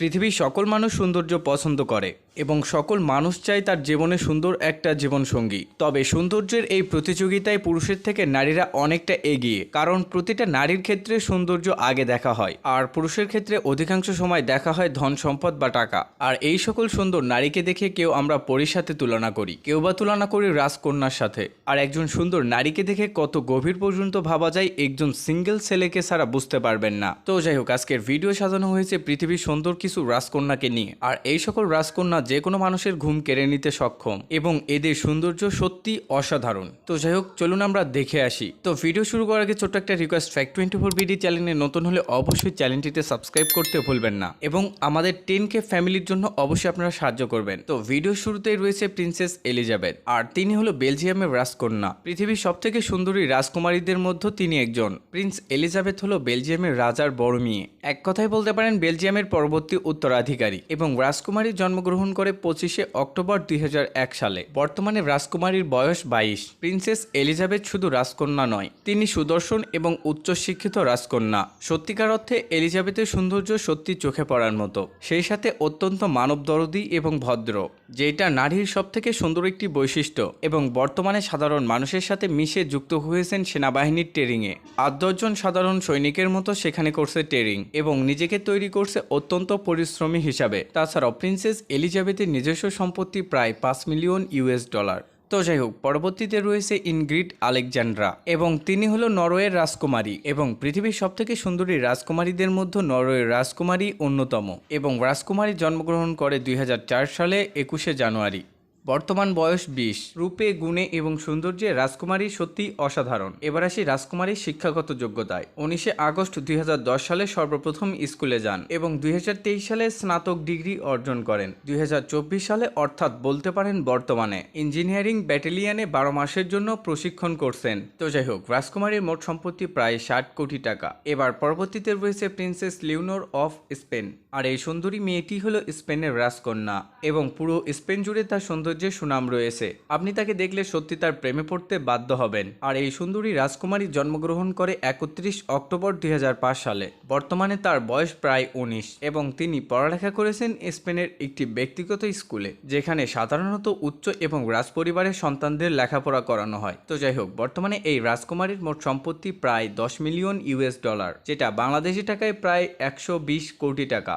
পৃথিবীর সকল মানুষ সৌন্দর্য পছন্দ করে এবং সকল মানুষ চায় তার জীবনে সুন্দর একটা জীবনসঙ্গী। তবে সৌন্দর্যের এই প্রতিযোগিতায় পুরুষের থেকে নারীরা অনেকটা এগিয়ে, কারণ প্রতিটা নারীর ক্ষেত্রে সৌন্দর্য আগে দেখা হয়, আর পুরুষের ক্ষেত্রে অধিকাংশ সময় দেখা হয় ধন, সম্পদ বা টাকা। আর এই সকল সুন্দর নারীকে দেখে কেউ আমরা পরীর সাথে তুলনা করি, কেউ বা তুলনা করি রাজকন্যার সাথে। আর একজন সুন্দর নারীকে দেখে কত গভীর পর্যন্ত ভাবা যায় একজন সিঙ্গেল ছেলেকে ছাড়া বুঝতে পারবেন না। তো যাই হোক, আজকের ভিডিও সাজানো হয়েছে পৃথিবীর সুন্দর কিছু রাজকন্যাকে নিয়ে। আর এই সকল রাজকন্যা যে কোনো মানুষের ঘুম কেড়ে নিতে সক্ষম এবং এদের সৌন্দর্য সত্যি অসাধারণ। তো যাই হোক, চলুন আমরা দেখে আসি। তো ভিডিও শুরু করার আগে ছোট্ট একটা request fact twenty four BD চ্যানেলে নতুন হলে অবশ্যই চ্যানেলটিতে সাবস্ক্রাইব করতে ভুলবেন না এবং আমাদের টেন কে ফ্যামিলির জন্য অবশ্যই আপনারা সাহায্য করবেন। তো ভিডিও শুরুতেই রয়েছে প্রিন্সেস এলিজাবেথ আর তিনি হলো বেলজিয়ামের রাজকন্যা। পৃথিবীর সব থেকে সুন্দরী রাজকুমারীদের মধ্যে তিনি একজন। প্রিন্স এলিজাবেথ হলো বেলজিয়ামের রাজার বড় মেয়ে। এক কথায় বলতে পারেন বেলজিয়ামের পরবর্তী উত্তরাধিকারী এবং রাজকুমারী জন্মগ্রহণ করে পঁচিশে অক্টোবর দুই হাজার এক সালে। বর্তমানে রাজকুমারীর বয়স বাইশ। প্রিন্সেস এলিজাবেথ শুধু রাজকন্যা নয়, তিনি সুদর্শন এবং উচ্চশিক্ষিত রাজকন্যা। সত্যিকার অর্থে এলিজাবেথের সৌন্দর্য সত্যি চোখে পড়ার মতো। সেই সাথে অত্যন্ত মানবদরদী এবং ভদ্র যেটা নারীর সব থেকে সুন্দর একটি বৈশিষ্ট্য এবং বর্তমানে সাধারণ মানুষের সাথে মিশে যুক্ত হয়েছেন সেনাবাহিনীর ট্রেনিংয়ে। আট দশজন সাধারণ সৈনিকের মতো সেখানে করছে ট্রেনিং এবং নিজেকে তৈরি করছে অত্যন্ত পরিশ্রমী হিসাবে। তাছাড়াও প্রিন্সেস এলিজাবেথের নিজস্ব সম্পত্তি প্রায় পাঁচ মিলিয়ন ইউএস ডলার। তো যাই হোক, পরবর্তীতে রয়েছে ইনগ্রিড আলেকজান্ড্রা এবং তিনি হল নরওয়ের রাজকুমারী এবং পৃথিবীর সবথেকে সুন্দরী রাজকুমারীদের মধ্যে নরওয়ের রাজকুমারী অন্যতম এবং রাজকুমারী জন্মগ্রহণ করে দুই হাজার চার সালে একুশে জানুয়ারি। বর্তমান বয়স বিশ। রূপে, গুণে এবং সৌন্দর্যে রাজকুমারী সত্যি অসাধারণ। এবার আসি রাজকুমারীর শিক্ষাগত যোগ্যতায়। উনিশে আগস্ট দুই হাজার দশ সালে সর্বপ্রথম স্কুলে যান এবং দু হাজার তেইশ সালে স্নাতক ডিগ্রি অর্জন করেন। দু হাজার চব্বিশ সালে অর্থাৎ বলতে পারেন বর্তমানে ইঞ্জিনিয়ারিং ব্যাটালিয়ানে বারো মাসের জন্য প্রশিক্ষণ করছেন। তো যাই হোক, রাজকুমারীর মোট সম্পত্তি প্রায় ষাট কোটি টাকা। এবার পরবর্তীতে রয়েছে প্রিন্সেস লিওনোর অফ স্পেন। আর এই সুন্দরী মেয়েটি হলো স্পেনের রাজকন্যা এবং পুরো স্পেন জুড়ে তার সৌন্দর্যের সুনাম রয়েছে। আপনি তাকে দেখলে সত্যি তার প্রেমে পড়তে বাধ্য হবেন। আর এই সুন্দরী রাজকুমারী জন্মগ্রহণ করে একত্রিশ অক্টোবর দু হাজার পাঁচ সালে। বর্তমানে তার বয়স প্রায় উনিশ এবং তিনি পড়ালেখা করেছেন স্পেনের একটি ব্যক্তিগত স্কুলে, যেখানে সাধারণত উচ্চ এবং রাজপরিবারের সন্তানদের লেখাপড়া করানো হয়। তো যাই হোক, বর্তমানে এই রাজকুমারীর মোট সম্পত্তি প্রায় দশ মিলিয়ন ইউএস ডলার, যেটা বাংলাদেশি টাকায় প্রায় একশো বিশ কোটি টাকা।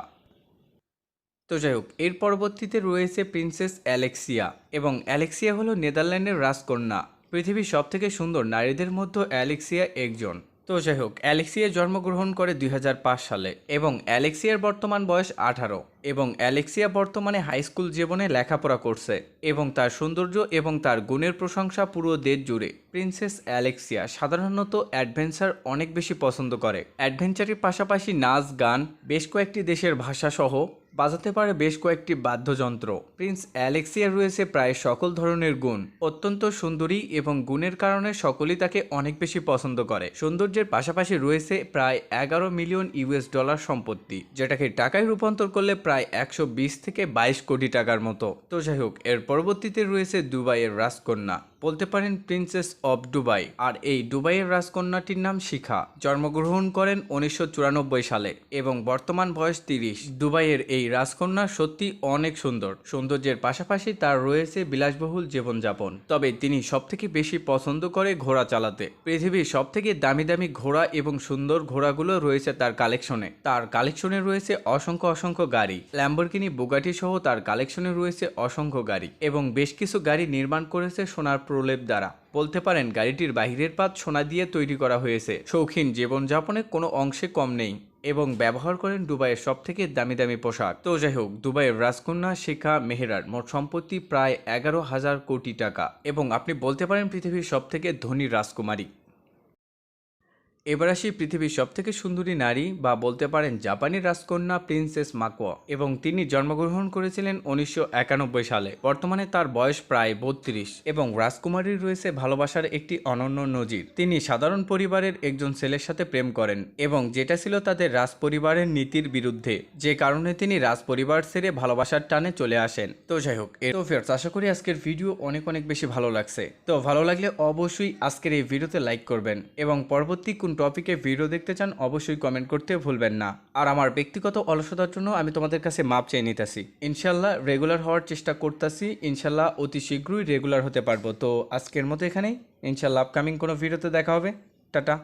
তো যাই হোক, এর পরবর্তীতে রয়েছে প্রিন্সেস অ্যালেক্সিয়া এবং অ্যালেক্সিয়া হলো নেদারল্যান্ডের রাজকন্যা, পৃথিবীর সবথেকে সুন্দর নারীদের মধ্যে অ্যালেক্সিয়া একজন। তো যাই হোক অ্যালেক্সিয়া জন্মগ্রহণ করে দুই হাজার পাঁচ সালে এবং অ্যালেক্সিয়ার বর্তমান বয়স আঠারো এবং অ্যালেক্সিয়া বর্তমানে হাই স্কুল জীবনে লেখাপড়া করছে এবং তার সৌন্দর্য এবং তার গুণের প্রশংসা পুরো দেশ জুড়ে প্রিন্সেস অ্যালেক্সিয়া সাধারণত অ্যাডভেঞ্চার অনেক বেশি পছন্দ করে। অ্যাডভেঞ্চারের পাশাপাশি নাচ, গান, বেশ কয়েকটি দেশের ভাষা সহ বাজাতে পারে বেশ কয়েকটি বাদ্যযন্ত্র। প্রিন্স অ্যালেক্সিয়ার রয়েছে প্রায় সকল ধরনের গুণ। অত্যন্ত সুন্দরী এবং গুণের কারণে সকলেই তাকে অনেক বেশি পছন্দ করে। সৌন্দর্যের পাশাপাশি রয়েছে প্রায় এগারো মিলিয়ন ইউএস ডলার সম্পত্তি, যেটাকে টাকায় রূপান্তর করলে প্রায় একশো বিশ থেকে বাইশ কোটি টাকার মতো। তো যাই হোক, এর পরবর্তীতে রয়েছে দুবাইয়ের রাজকন্যা। বলতে পারেন প্রিন্সেস অব দুবাই। আর এই দুবাইয়ের রাজকন্যাটির নাম শিখা। জন্মগ্রহণ করেন উনিশশো চুরানব্বই সালে এবং বর্তমান বয়স তিরিশ। দুবাইয়ের এই রাজকন্যা সত্যি অনেক সুন্দর। সৌন্দর্যের পাশাপাশি তার রয়েছে বিলাসবহুল জীবনযাপন। তবে তিনি সবথেকে বেশি পছন্দ করে ঘোড়া চালাতে। পৃথিবীর সবথেকে দামি দামি ঘোড়া এবং সুন্দর ঘোড়াগুলো রয়েছে তার কালেকশনে। তার কালেকশনে রয়েছে অসংখ্য অসংখ্য গাড়ি। ল্যাম্বরগিনি বুগাটি সহ তার কালেকশনে রয়েছে অসংখ্য গাড়ি। এবং বেশ কিছু গাড়ি নির্মাণ করেছে সোনার প্রলেপ দ্বারা। বলতে পারেন, গাড়িটির বাহিরের পাত সোনা দিয়ে তৈরি করা হয়েছে। শৌখিন জীবনযাপনে কোনো অংশে কম নেই এবং ব্যবহার করেন দুবাইয়ের সব থেকে দামি দামি পোশাক। তো যাই হোক, দুবাইয়ের রাজকন্যা শেখা মেহরার মোট সম্পত্তি প্রায় এগারো হাজার কোটি টাকা এবং আপনি বলতে পারেন পৃথিবীর সব থেকে ধনী রাজকুমারী। এবার আসি পৃথিবীর সবথেকে সুন্দরী নারী বা বলতে পারেন জাপানি রাজকন্যা প্রিন্সেস মাকোয়া। এবং তিনি জন্মগ্রহণ করেছিলেন উনিশশো একানব্বই সালে। বর্তমানে তার বয়স প্রায় বত্রিশ এবং রাজকুমারীর রয়েছে ভালোবাসার একটি অনন্য নজির। তিনি সাধারণ পরিবারের একজন ছেলের সাথে প্রেম করেন এবং যেটা ছিল তাদের রাজপরিবারের নীতির বিরুদ্ধে, যে কারণে তিনি রাজপরিবার ছেড়ে ভালোবাসার টানে চলে আসেন। তো যাই হোক তো ফেরত আশা করি আজকের ভিডিও অনেক অনেক বেশি ভালো লাগছে। তো ভালো লাগলে অবশ্যই আজকের এই ভিডিওতে লাইক করবেন এবং পরবর্তী কোন টপিকে ভিডিও দেখতে চান, অবশ্যই কমেন্ট করতে ভুলবেন না। আর আমার ব্যক্তিগত অলসতার জন্য আমি তোমাদের কাছে মাপ চেয়ে নিতেছি। ইনশাল্লাহ রেগুলার হওয়ার চেষ্টা করতেছি ইনশাল্লাহ অতি শীঘ্রই রেগুলার হতে পারব। তো আজকের মতো এখানেই। ইনশাল্লাহ আপকামিং কোনো ভিডিওতে দেখা হবে। টাটা।